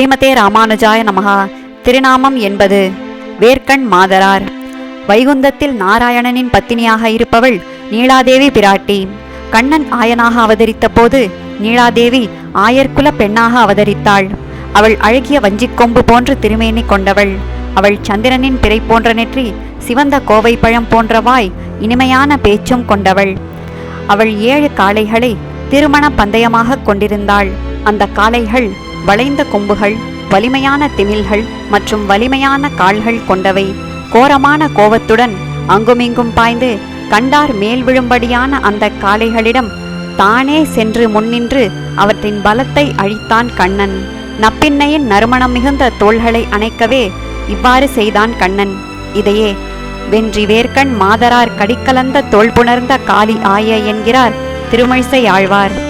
ஸ்ரீமதே ராமானுஜாய நமகா திருநாமம் என்பது வேர்க்கண் மாதரார். வைகுந்தத்தில் நாராயணனின் பத்தினியாக இருப்பவள் நீலாதேவி பிராட்டி. கண்ணன் ஆயனாக அவதரித்த போது நீலாதேவி ஆயர்குல பெண்ணாக அவதரித்தாள். அவள் அழகிய வஞ்சிக்கொம்பு போன்று திருமேனி கொண்டவள். அவள் சந்திரனின் பிறை போன்ற நெற்றி சிவந்த கோவை பழம் போன்ற வாய் இனிமையான பேச்சும் கொண்டவள். அவள் ஏழு காளைகளை திருமண பந்தயமாக கொண்டிருந்தாள். அந்த காளைகள் வளைந்த கொம்புகள் வலிமையான திமில்கள் மற்றும் வலிமையான கால்கள் கொண்டவை. கோரமான கோவத்துடன் அங்குமிங்கும் பாய்ந்து கண்டார் மேல் விழும்படியான அந்த காளைகளிடம் தானே சென்று முன்னின்று அவற்றின் பலத்தை அழித்தான் கண்ணன். நப்பின்னையின் நறுமணம் மிகுந்த தோள்களை அணைக்கவே இவ்வாறு செய்தான் கண்ணன். இதையே வென்றி வேர்க்கண் மாதரார் கடிக்கலந்த தோல் புணர்ந்த காளி ஆய என்கிறார் திருமழிசை ஆழ்வார்.